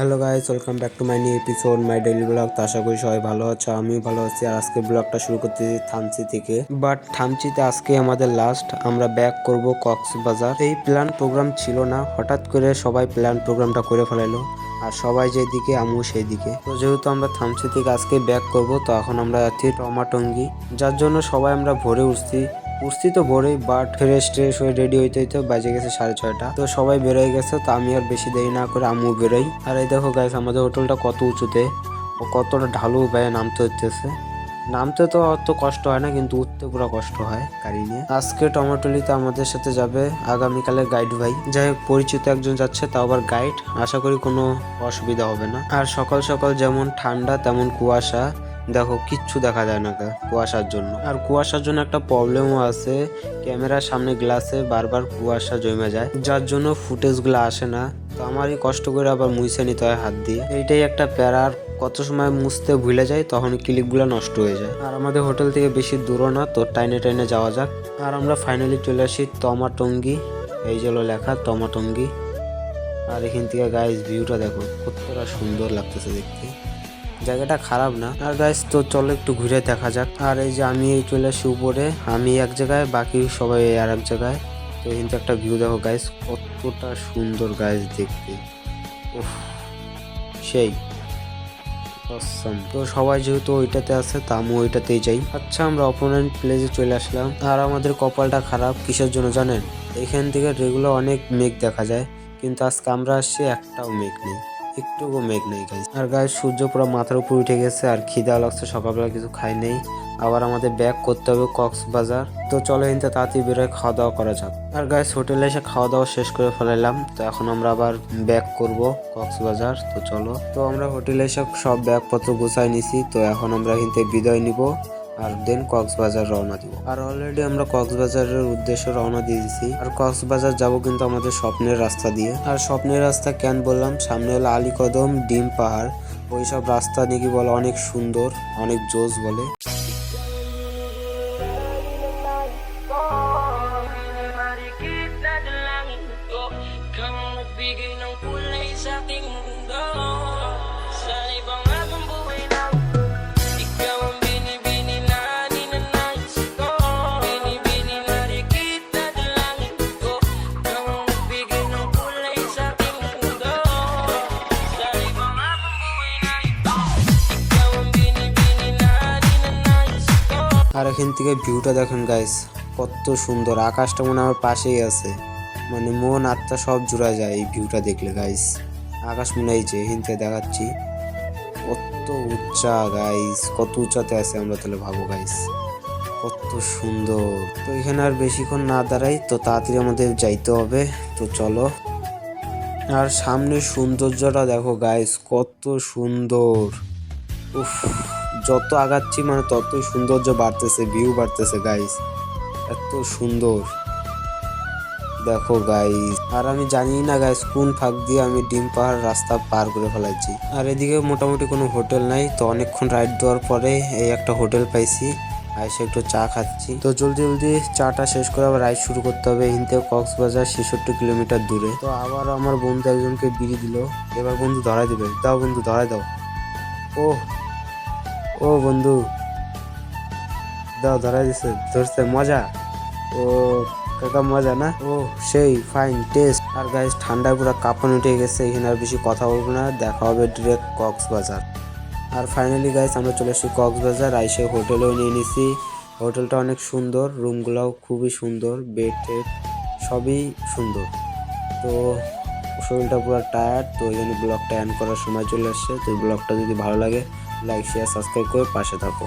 Hello guys, welcome back to my new episode, my daily blog. তো আশা করি সবাই ভালো আছো, আমিও ভালো আছি। আর আজকে ব্লগটা শুরু করতে থামচি থেকে। বাট থামচিতে আজকে আমাদের লাস্ট আমরা ব্যাক করব কক্সবাজার। এই প্ল্যান প্রোগ্রাম ছিল না, হঠাৎ করে সবাই প্ল্যান প্রোগ্রামটা করে ফেলাইলো। আর সবাই যেদিকে, আমিও সেই দিকে তো যেহেতু আমরা থামচি থেকে আজকে ব্যাক করব, তো এখন আমরা যাচ্ছি টমাটঙ্গি। যার জন্য সবাই আমরা ভোরে উঠছি। উঠছি তো ভোরেই বাট ফ্রেশ ট্রেশ হয়ে রেডি হইতে হইতে বাজে গেছে সাড়ে ছয়টা। তো সবাই বেরোয় গেছে, তো আমি আর বেশি দেরি না করে আমিও বেরোই। আর এই দেখো গাইস আমাদের হোটেলটা কত উঁচুতে, ও কতটা ঢালু উপায়ে নামতে হইতেছে। নামতে তো অত কষ্ট হয় না, কিন্তু উঠতে পুরো কষ্ট হয় গাড়ি নিয়ে। আজকে টমেটোলিতে আমাদের সাথে যাবে আগামীকালের গাইড ভাই। যাই হোক, পরিচিত একজন যাচ্ছে, তাও আবার গাইড আশা করি কোনো অসুবিধা হবে না। আর সকাল সকাল যেমন ঠান্ডা, তেমন কুয়াশা। দেখো, কিচ্ছু দেখা যায় না কুয়াশার জন্য। আর কুয়াশার জন্য একটা প্রবলেমও আছে। ক্যামেরার সামনে গ্লাসে বারবার কুয়াশা জমে যায়। যার জন্য ফুটেজগুলো আসে না। তো আমারই কষ্ট করে আবার মুছে নিতে হয় হাত দিয়ে। এইটাই একটা প্যারার কত সময় মুছতে ভুলে যায় তখন ক্লিপগুলো নষ্ট হয়ে যায়। আর আমাদের হোটেল থেকে বেশি দূরও না, তো টাইনে টাইনে যাওয়া যাক। আর আমরা ফাইনালি চলে আসি তমাটঙ্গি। এই যে লেখা, তমাটঙ্গি। আর এখান থেকে গাইস ভিউটা দেখো, কতটা সুন্দর লাগতেছে দেখতে। জায়গাটা খারাপ না। আর গাইস তো চলো একটু ঘুরে দেখা যাক। আর এই যে আমি এই চলে আসি উপরে, আমি এক জায়গায়, বাকি সবাই আর এক জায়গায়। তো কিন্তু একটা ভিউ দেখো গাইস কতটা সুন্দর গাইস দেখতে। সেই. তো সবাই যেহেতু ওইটাতে আছে, তা আমি ওইটাতেই যাই। আচ্ছা আমরা অপোনেন্ট প্লেসে চলে আসলাম। আর আমাদের কপালটা খারাপ, কিসের জন্য জানেন? এখান থেকে রেগুলার অনেক মেঘ দেখা যায়। কিন্তু আজকে আমরা আসছি একটাও মেঘ নেই। একটুকু মেঘ নেই গাইজ আর গায়ে সূর্য পুরো মাথার উপর উঠে গেছে আর খিদা লাগছে, সকালবেলা কিছু খাই নেই। আবার আমাদের ব্যাক করতে হবে কক্সবাজার। তো চলো এনতে তাড়াতাড়ি বেরোয় খাওয়া দাওয়া করা যাক। আর গাইস হোটেলে এসে খাওয়া দাওয়া শেষ করে ফেলাইলাম। তো এখন আমরা আবার ব্যাক করব কক্সবাজার। তো চলো। তো আমরা হোটেলে এসে সব ব্যাগপত্র গুছাই নিছি। তো এখন আমরা এখান বিদায় নিব। আর দেন কক্সবাজার রওনা দিব। আর অলরেডি আমরা কক্সবাজারের উদ্দেশ্যে রওনা দিয়ে দিছি। আর কক্সবাজার যাব কিন্তু আমাদের স্বপ্নের রাস্তা দিয়ে। আর স্বপ্নের রাস্তা কেন বললাম? সামনে হলো আলীকদম ডিম পাহাড়। ওইসব রাস্তা নাকি বলে অনেক সুন্দর, অনেক জোস বলে। আর এখান থেকে ভিউটা দেখেন গাইস কত সুন্দর। আকাশটা মনে আমার পাশেই আছে। মানে মন, আত্মা সব জুড়া যায় এই ভিউটা দেখলে গাইস আকাশ মনে হয় যে এখান থেকে দেখাচ্ছি। কত উচ্চা গাইস কত উঁচাতে আছে আমরা তাহলে ভাবো গাইস কত সুন্দর। তো এখানে আর বেশিক্ষণ না দাঁড়াই, তো তাড়াতাড়ি আমাদের যাইতে হবে। তো চলো। আর সামনের সৌন্দর্যটা দেখো গাইস কত সুন্দর। উফ। যত আগাচ্ছি মানে ততই সৌন্দর্য বাড়তেছে ভিউ বাড়তেছে গাইস এত সুন্দর। দেখো গাইস আর আমি জানি না গাইস কোন ফাঁক দিয়ে আমি ডিম পাহাড় রাস্তা পার করে ফেলাইছি। আর এদিকে মোটামুটি কোনো হোটেল নাই, তো অনেকক্ষণ রাইড দেওয়ার পরে এই একটা হোটেল পাইছি। এসে একটু চা খাচ্ছি। তো জলদি জলদি চাটা শেষ করে আবার রাইড শুরু করতে হবে। থেকে কক্সবাজার ছেষট্টি কিলোমিটার দূরে। তো আবার আমার বন্ধু একজনকে বিড়ি দিল। এবার বন্ধু ধরাই দেবে। দাও বন্ধু, ধরাই দাও। ও ও বন্ধু। দাও, ধরাই দিছে, ধরছে, মজা। ও কাকা মজা না? ও, সেই ফাইন টেস্ট আর গাইস ঠান্ডায় পুরো কাঁপন উঠে গেছে, এখানে আর বেশি কথা বলব না, দেখা হবে ডিরেক্ট কক্সবাজার। আর ফাইনালি গাইস আমরা চলে এসেছি কক্সবাজার, আইসে হোটেলেও নিয়ে নিছি। হোটেলটা অনেক সুন্দর রুমগুলোও খুবই সুন্দর বেড টেড, সবই সুন্দর। তো, শরীরটা পুরো টায়ার্ড তো ওই জন্য ব্লগটা এন্ড করার সময় চলে আসছে। তো ব্লগটা যদি ভালো লাগে লাইক শেয়ার সাবস্ক্রাইব করে পাশে থাকো।